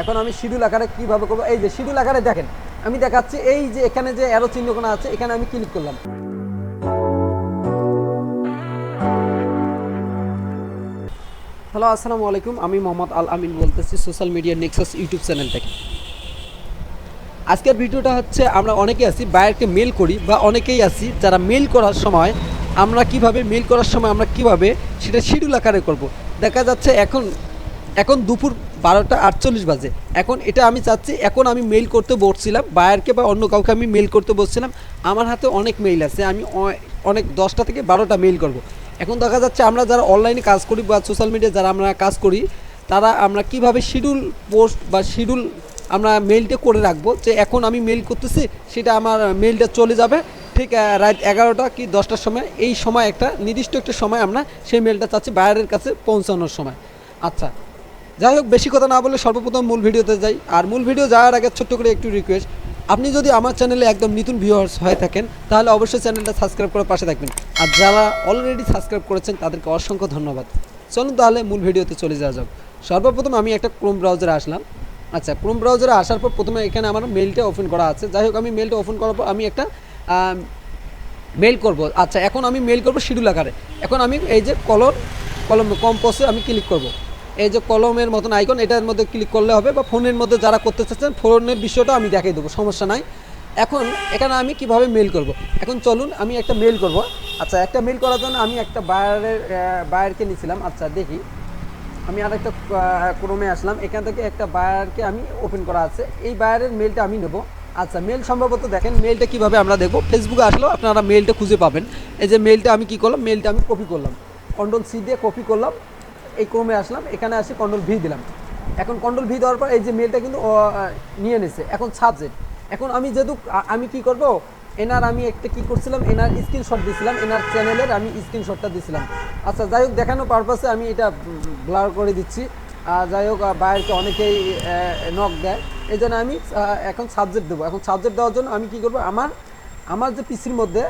এখন আমি শিডিউল আকারে কীভাবে করব? এই যে শিডিউল আকারে দেখেন, আমি দেখাচ্ছি এই যে এখানে যে অ্যারো চিহ্নকোনা আছে, এখানে আমি ক্লিক করলাম। হ্যালো আসসালামু আলাইকুম। আমি মোহাম্মদ আল আমিন বলতেছি social media nexus YouTube channel থেকে। আজকের ভিডিওটা হচ্ছে, আমরা অনেকেই আছি বাইরকে মেল করি বা অনেকেই আছি, যারা মেল করার সময়, আমরা কীভাবে মেল করার সময় আমরা কীভাবে সেটা শিডিউল আকারে করব। দেখা যাচ্ছে এখন এখন দুপুর বারোটা আটচল্লিশ বাজে। এখন এটা আমি চাচ্ছি, এখন আমি মেইল করতে বসছিলাম বায়ারকে বা অন্য কাউকে আমি মেল করতে বসছিলাম, আমার হাতে অনেক মেইল আছে, আমি অনেক দশটা থেকে বারোটা মেইল করব। এখন দেখা যাচ্ছে আমরা যারা অনলাইনে কাজ করি বা সোশ্যাল মিডিয়ায় যারা আমরা কাজ করি, তারা আমরা কীভাবে শিডিউল পোস্ট বা শিডিউল আমরা মেইলটা করে রাখব, যে এখন আমি মেইল করতেছি, সেটা আমার মেইলটা চলে যাবে, ঠিক রাত এগারোটা কি দশটার সময়, এই সময় একটা নির্দিষ্ট একটা সময় আমরা সেই মেলটা চাচ্ছি বাইরের কাছে পৌঁছানোর সময়। আচ্ছা যাই হোক, বেশি কথা না বলে সর্বপ্রথম মূল ভিডিওতে যাই। আর মূল ভিডিও যাওয়ার আগে ছোট্ট করে একটু রিকোয়েস্ট আপনি যদি আমার চ্যানেলে একদম নতুন ভিউয়ার্স হয়ে থাকেন, তাহলে অবশ্যই চ্যানেলটা সাবস্ক্রাইব করে পাশে থাকবেন। আর যারা অলরেডি সাবস্ক্রাইব করেছেন, তাদেরকে অসংখ্য ধন্যবাদ। চলুন তাহলে মূল ভিডিওতে চলে যাওয়া যাক। সর্বপ্রথম আমি একটা ক্রোম ব্রাউজারে আসলাম। আচ্ছা ক্রোম ব্রাউজারে আসার পর প্রথমে এখানে আমার মেলটা ওপেন করা আছে। যাই হোক, আমি মেলটা ওপেন করার পর আমি একটা মেল করব। আচ্ছা এখন আমি মেল করব শিডিউল আকারে। এখন আমি এই যে কলম কলম কম্পোসে আমি ক্লিক করব। এই যে কলমের মতন আইকন এটার মধ্যে ক্লিক করলে হবে বা ফোনের মধ্যে যারা করতে চাচ্ছেন ফোনের বিষয়টা আমি দেখাই দেবো, সমস্যা নাই। এখন এখানে আমি কীভাবে মেল করব? এখন চলুন, আমি একটা মেল করব। আচ্ছা একটা মেল করার জন্য আমি একটা বায়ারের বায়ারকে নিয়েছিলাম আচ্ছা দেখি। আমি আর একটা ক্রমে আসলাম। এখান থেকে একটা বায়ারকে আমি ওপেন করা আছে। এই বায়ারের মেলটা আমি নেব। আচ্ছা মেল সম্ভবত দেখেন মেলটা কীভাবে আমরা দেখব? ফেসবুকে আসলেও আপনারা মেলটা খুঁজে পাবেন। এই যে মেলটা আমি কি করলাম? মেলটা আমি কপি করলাম। কন্ট্রোল সি দিয়ে কপি করলাম। এই ক্রমে আসলাম, এখানে আসি কন্ট্রোল ভি দিলাম। এখন কন্ট্রোল ভি দেওয়ার পর এই যে মেলটা কিন্তু নিয়ে নিছে। এখন সাবজেক্ট এখন আমি যেহেতু আমি কি করব? এনার আমি একটা কি করছিলাম? এনার স্ক্রিনশট দিছিলাম। এনার চ্যানেলের আমি স্ক্রিনশটটা দিছিলাম। আচ্ছা যাই হোক, দেখানো পারপাসে আমি এটা ব্লার করে দিচ্ছি। আর যাই হোক বাইরকে অনেকেই নক দেয়। এই জন্য আমি এখন সাবজেক্ট দেবো। এখন সাবজেক্ট দেওয়ার জন্য আমি কি করব? আমার আমার যে পিসির মধ্যে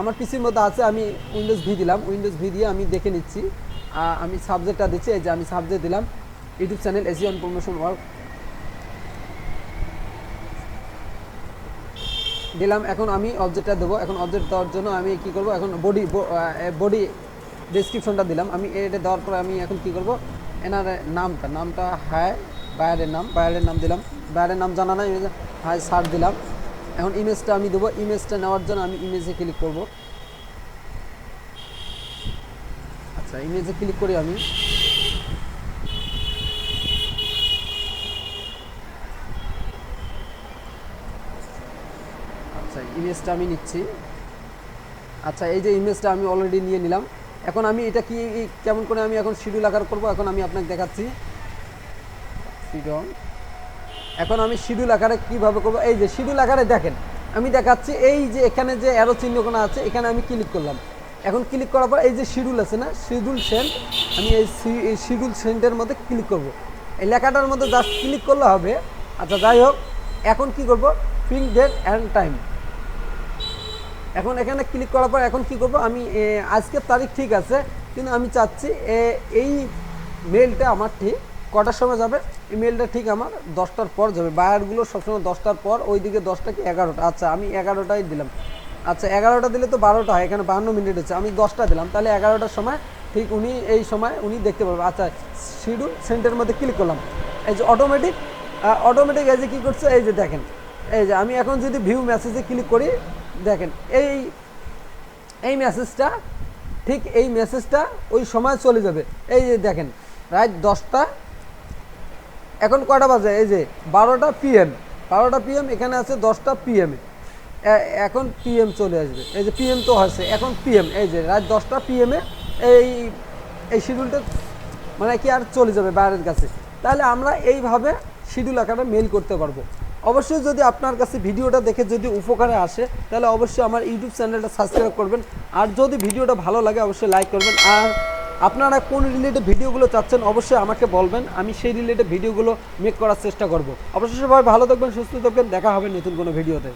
আমার পিসির মধ্যে আছে, আমি উইন্ডোজ ভি দিলাম। উইন্ডোজ ভি দিয়ে আমি দেখে নিচ্ছি। আমি সাবজেক্টটা দিচ্ছি, এই যে আমি সাবজেক্ট দিলাম, YouTube channel Asian promotion work দিলাম, এখন আমি অবজেক্টটা দেবো, এখন অবজেক্ট দেওয়ার জন্য আমি কি করব, এখন বডি বডি ডেসক্রিপশনটা দিলাম। আমি এটা দেওয়ার পরে আমি এখন কি করব, এনার নামটা নামটা হায় বায়ারের নাম বায়ারের নাম দিলাম। বায়ারের নাম জানা নাই হায় সার দিলাম। এখন ইমেজটা আমি দেবো ইমেজটা নেওয়ার জন্য আমি ইমেজে ক্লিক করব। আচ্ছা ইমেজে ক্লিক করি আমি। আচ্ছা ইমেজটা আমি নিচ্ছি। আচ্ছা এই যে ইমেজটা আমি অলরেডি নিয়ে নিলাম। এখন আমি এটা কি কেমন করে আমি এখন শিডিউল আকার করব? এখন আমি আপনাকে দেখাচ্ছি। এখন আমি শিডিউল আকারে কীভাবে করব? এই যে শিডিউল আকারে দেখেন, আমি দেখাচ্ছি এই যে এখানে যে অ্যারো চিহ্নকোনা আছে, এখানে আমি ক্লিক করলাম। এখন ক্লিক করার পর এই যে শিডিউল আছে না শিডিউল সেন্ট আমি এই শিডিউল সেন্টের মধ্যে ক্লিক করব। এই লেখাটার মধ্যে জাস্ট ক্লিক করলে হবে। আচ্ছা যাই হোক, এখন কি করব? পিঙ্ক ডেট অ্যান্ড টাইম এখন এখানে ক্লিক করার পর এখন কি করব? আমি আজকের তারিখ ঠিক আছে, কিন্তু আমি চাচ্ছি এই মেলটা আমার ঠিক কটার সময় যাবে? এই মেলটা ঠিক আমার দশটার পর যাবে। বায়ারগুলো সবসময় দশটার পর, ওইদিকে দশটা কি এগারোটা? আচ্ছা আমি এগারোটাই দিলাম। আচ্ছা এগারোটা দিলে তো বারোটা হয়, এখানে বাহান্ন মিনিট হচ্ছে। আমি দশটা দিলাম, তাহলে এগারোটার সময় ঠিক উনি এই সময় উনি দেখতে পাবেন আচ্ছা শিডিউল সেন্টারের মধ্যে ক্লিক করলাম। এই যে অটোমেটিক অটোমেটিক এই যে কী করছে, এই যে দেখেন, এই যে আমি এখন যদি ভিউ মেসেজে ক্লিক করি, দেখেন, এই এই মেসেজটা ঠিক এই মেসেজটা ওই সময় চলে যাবে। এই যে দেখেন, রাত দশটা, এখন কটা বাজে? এই যে বারোটা পিএম বারোটা পিএম এখানে আছে দশটা পিএম এখন পিএম চলে আসবে। এই যে পিএম তো হচ্ছে এখন পিএম এই যে রাত দশটা পিএমে এই এই শিডিউলটা মানে কি আর চলে যাবে বাইরের কাছে। তাহলে আমরা এইভাবে শিডিউল আকারে মেল করতে পারব। অবশ্যই যদি আপনার কাছে ভিডিওটা দেখে যদি উপকারে আসে, তাহলে অবশ্যই আমার ইউটিউব চ্যানেলটা সাবস্ক্রাইব করবেন। আর যদি ভিডিওটা ভালো লাগে, অবশ্যই লাইক করবেন। আর আপনারা কোন রিলেটেড ভিডিওগুলো চাচ্ছেন, অবশ্যই আমাকে বলবেন। আমি সেই রিলেটেড ভিডিওগুলো মেক করার চেষ্টা করব। অবশ্যই সবাই ভালো থাকবেন, সুস্থ থাকবেন। দেখা হবে নতুন কোনো ভিডিওতে।